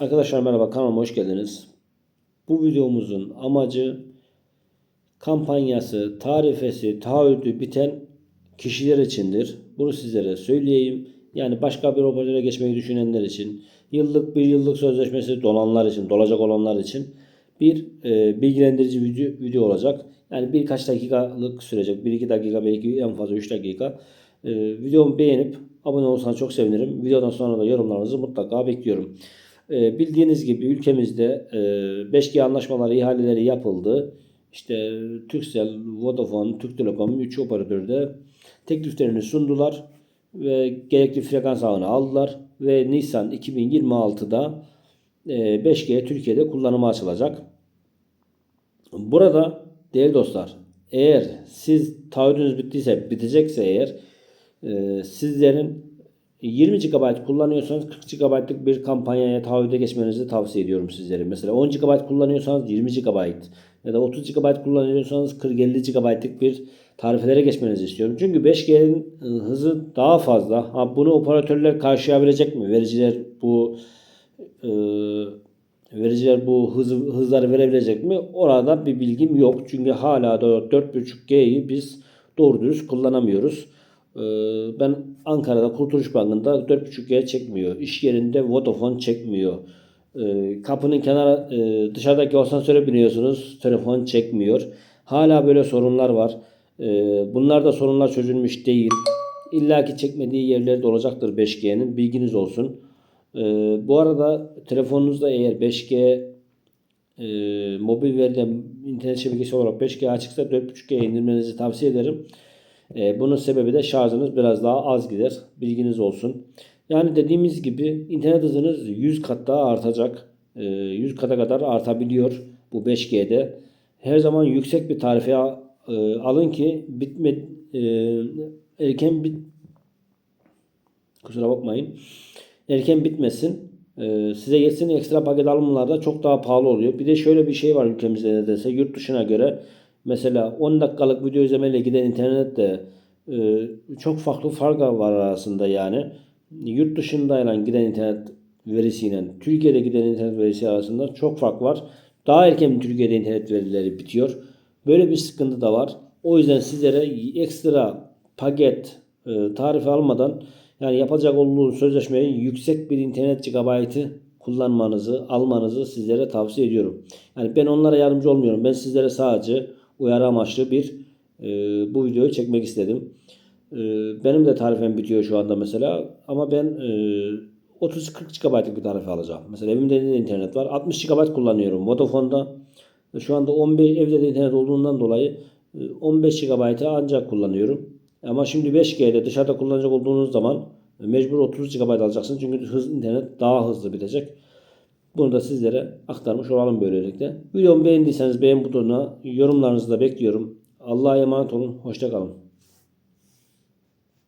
Arkadaşlar merhaba kanalıma hoş geldiniz. Bu videomuzun amacı kampanyası, tarifesi, taahhüdü biten kişiler içindir. Bunu sizlere söyleyeyim. Yani başka bir operatöre geçmeyi düşünenler için, yıllık bir yıllık sözleşmesi dolanlar için, dolacak olanlar için bir e, bilgilendirici video, video olacak. Yani birkaç dakikalık sürecek. 1-2 dakika belki en fazla 3 dakika. E, videomu beğenip abone olursanız çok sevinirim. Videodan sonra da yorumlarınızı mutlaka bekliyorum. E, bildiğiniz gibi ülkemizde e, 5G anlaşmaları, ihaleleri yapıldı. İşte Turkcell, Vodafone, Türk Telekom 3 operatörde tekliflerini sundular ve gerekli frekans ağını aldılar ve Nisan 2026'da e, 5G Türkiye'de kullanıma açılacak. Burada değerli dostlar eğer siz taahhüdünüz bittiyse bitecekse eğer e, sizlerin 20 GB kullanıyorsanız 40 GB'lık bir kampanyaya taahhüde geçmenizi tavsiye ediyorum sizlere. Mesela 10 GB kullanıyorsanız 20 GB ya da 30 GB kullanıyorsanız 40-50 GB'lık bir tarifelere geçmenizi istiyorum. Çünkü 5G'nin hızı daha fazla. Ha, bunu operatörler karşılayabilecek mi? Vericiler bu e, vericiler bu hızı, hızları verebilecek mi? Orada bir bilgim yok. Çünkü hala da 4.5G'yi biz doğru dürüst kullanamıyoruz. Ee, Ben Ankara'da Kurtuluş Bankı'nda 4.5G çekmiyor. İş yerinde Vodafone çekmiyor. Ee, Kapının kenara e, dışarıdaki asansöre biniyorsunuz. Telefon çekmiyor. Hala böyle sorunlar var. Ee, Bunlar da sorunlar çözülmüş değil. İlla ki çekmediği yerlerde olacaktır 5G'nin. Bilginiz olsun. Bu arada telefonunuzda eğer 5G e, mobil veriden internet şebekesi olarak 5G açıksa 4.5G indirmenizi tavsiye ederim. E, bunun sebebi de şarjınız biraz daha az gider. Bilginiz olsun. Yani dediğimiz gibi internet hızınız 100 kat daha artacak. E, 100 kata kadar artabiliyor bu 5G'de. Her zaman yüksek bir tarife e, alın ki bitme e, erken bit kusura bakmayın. Erken bitmesin. E, size geçsin ekstra paket alımlarda çok daha pahalı oluyor. Bir de şöyle bir şey var ülkemizde nedense yurt dışına göre Mesela 10 dakikalık video izlemeyle giden internette e, çok farklı fark var arasında yani. Yurt dışındayla giden internet verisiyle Türkiye'de giden internet verisi arasında çok fark var. Daha erken Türkiye'de internet verileri bitiyor. Böyle bir sıkıntı da var. O yüzden sizlere ekstra paket e, tarifi almadan yani yapacak olduğunuz sözleşmeyi yüksek bir internet gigabaytı kullanmanızı, almanızı sizlere tavsiye ediyorum. Yani ben onlara yardımcı olmuyorum. Ben sizlere sadece uyarı amaçlı bir e, bu videoyu çekmek istedim. E, benim de tarifem bitiyor şu anda mesela ama ben e, 30-40 GB'lık bir tarife alacağım. Mesela evimde de internet var. 60 GB kullanıyorum Vodafone'da. Şu anda 15 evde de internet olduğundan dolayı 15 GB'ı ancak kullanıyorum. Ama şimdi 5G'de dışarıda kullanacak olduğunuz zaman mecbur 30 GB alacaksınız. Çünkü hız internet daha hızlı bitecek. Bunu da sizlere aktarmış olalım böylelikle. Videomu beğendiyseniz beğen butonuna yorumlarınızı da bekliyorum. Allah'a emanet olun. Hoşçakalın.